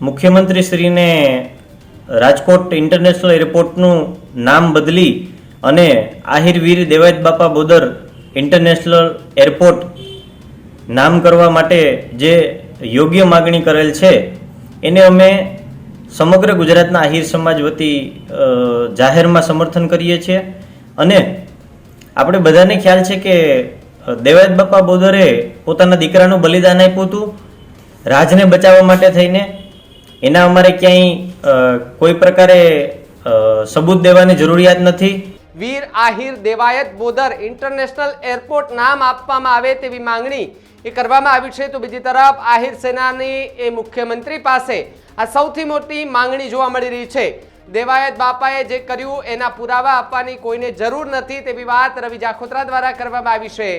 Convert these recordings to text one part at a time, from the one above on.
મુખ્યમંત્રીશ્રીને Rajkot international એરપોર્ટનું નામ બદલી અને આહિરવીર દેવાયત બાપા બોદર ઇન્ટરનેશનલ એરપોર્ટ નામ કરવા માટે જે યોગ્ય માગણી કરેલ છે, એને અમે સમગ્ર ગુજરાતના આહિર સમાજ વતી જાહેરમાં સમર્થન કરીએ છીએ. અને આપણે બધાને ખ્યાલ છે કે દેવાયત બાપા બોદરે પોતાના દીકરાનું બલિદાન આપ્યું હતું. રાજને બચાવવા માટે થઈને એના અમારે ક્યાંય કોઈ પ્રકારે સબૂત દેવાની જરૂરિયાત નથી? વીર આહિર દેવાયત બોદર ઇન્ટરનેશનલ એરપોર્ટ નામ આપવામાં આવે તેવી માંગણી એ કરવામાં આવી છે. તો બીજી તરફ આહિર સેનાની એ મુખ્યમંત્રી પાસે આ સૌથી મોટી માંગણી જોવા મળી રહી છે. દેવાયત બાપાએ જે કર્યું એના પુરાવા આપવાની કોઈને જરૂર નથી તેવી વાત રવિ જાખોત્રા દ્વારા કરવામાં આવી છે.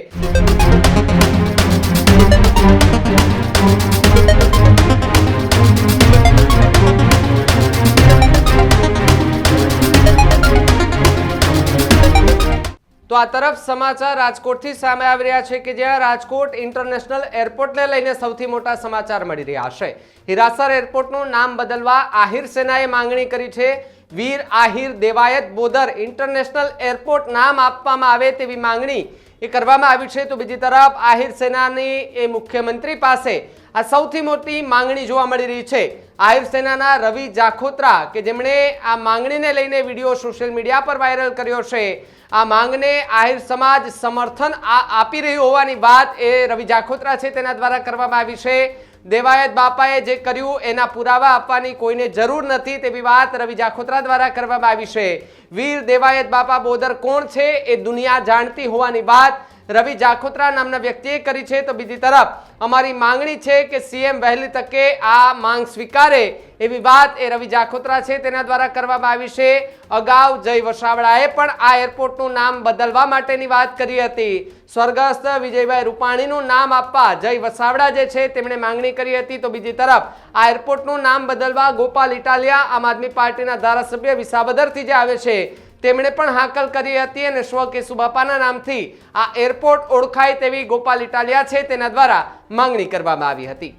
તો આ તરફ સમાચાર રાજકોટથી સામે આવી રહ્યા છે કે જ્યાં રાજકોટ ઇન્ટરનેશનલ એરપોર્ટને લઈને સૌથી મોટા સમાચાર મળી રહ્યા છે. હિરાસર એરપોર્ટનું નામ બદલવા આહિર સેનાએ માંગણી કરી છે. વીર આહિર દેવાયત બોદર ઇન્ટરનેશનલ એરપોર્ટ નામ આપવામાં આવે તેવી માંગણી એ કરવામાં આવી છે. તો બીજી તરફ આહિર સેનાની એ મુખ્યમંત્રી પાસે આ સૌથી મોટી માંગણી જોવા મળી રહી છે. આહિર સેનાના રવિ જાખોત્રા, કે જેમણે આ માંગણીને લઈને વીડિયો સોશિયલ મીડિયા પર વાયરલ કર્યો છે, આ માંગને આહિર સમાજ સમર્થન આપી રહ્યું હોવાની વાત એ રવિ જાખોત્રા છે તેના દ્વારા કરવામાં આવી છે. દેવાયત બાપાએ જે કર્યું, એના પુરાવા આપવાની કોઈને જરૂર નથી તેવી વાત રવિ જાખોત્રા દ્વારા કરવામાં આવી છે. વીર દેવાયત બાપા બોદર કોણ છે એ દુનિયા જાણતી હોવાની વાત રવિ જાખોત્રા નામના વ્યક્તિએ કરી છે. તો બીજી તરફ, અમારી માંગણી છે કે સીએમ વહેલી તકે આ માંગ સ્વીકારે એવી વાત એ રવિ જાખોત્રા છે. તેના દ્વારા કરવામાં આવી છે. અગાઉ જય વસાવડાએ પણ આ એરપોર્ટનું નામ બદલવા માટેની વાત કરી હતી. સ્વર્ગસ્થ વિજયભાઈ રૂપાણીનું નામ આપવા જય વસાવડા જે છે તેમણે માંગણી કરી હતી. તો બીજી તરફ, આ એરપોર્ટનું નામ બદલવા ગોપાલ ઇટાલિયા આમ આદમી પાર્ટીના ધારાસભ્ય વિસાવદરથી જે આવે છે તેમણે પણ હાકલ કરી હતી અને સ્વ કેશુબાપાના નામથી આ એરપોર્ટ ઓળખાય તેવી ગોપાલ ઇટાલિયા છે તેના દ્વારા માંગણી કરવામાં આવી હતી.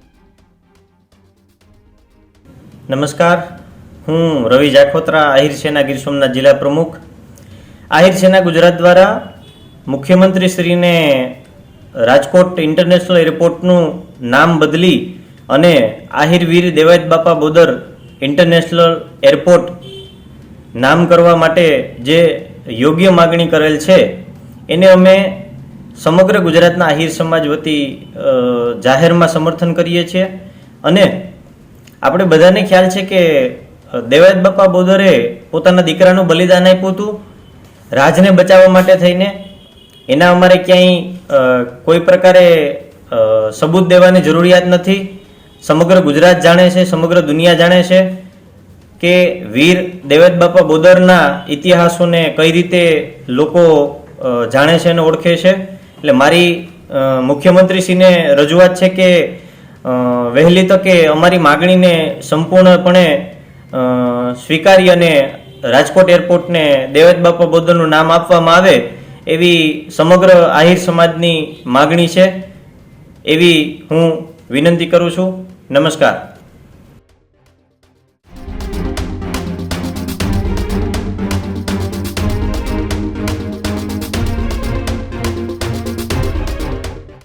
નમસ્કાર. હું રવિ જાખોત્રા, આહિર સેના ગીર સોમનાથ જિલ્લા પ્રમુખ. આહિર સેના ગુજરાત દ્વારા મુખ્યમંત્રીશ્રીને રાજકોટ ઇન્ટરનેશનલ એરપોર્ટનું નામ બદલી અને આહિરવીર દેવાયત બાપા બોદર ઇન્ટરનેશનલ એરપોર્ટ નામ કરવા માટે જે યોગ્ય માગણી કરેલ છે, એને અમે સમગ્ર ગુજરાતના આહિર સમાજ વતી જાહેરમાં સમર્થન કરીએ છીએ. અને આપણે બધાને ખ્યાલ છે કે દેવાયત બાપા બોદરે પોતાના દીકરાનું બલિદાન આપ્યું હતું, રાજને બચાવવા માટે થઈને. એના અમારે ક્યાંય કોઈ પ્રકારે સબૂત દેવાની જરૂરિયાત નથી. સમગ્ર ગુજરાત જાણે છે, સમગ્ર દુનિયા જાણે છે. કે વીર દેવેદ બાપા બોદરના ઇતિહાસોને કઈ રીતે લોકો જાણે છે અને ઓળખે છે? એટલે મારી મુખ્યમંત્રીશ્રીને રજૂઆત છે કે વહેલી તકે અમારી માગણીને સંપૂર્ણપણે સ્વીકારી અને રાજકોટ એરપોર્ટને દેવેદ બાપા બોદરનું નામ આપવામાં આવે એવી સમગ્ર આહિર સમાજની માગણી છે. એવી હું વિનંતી કરું છું. નમસ્કાર.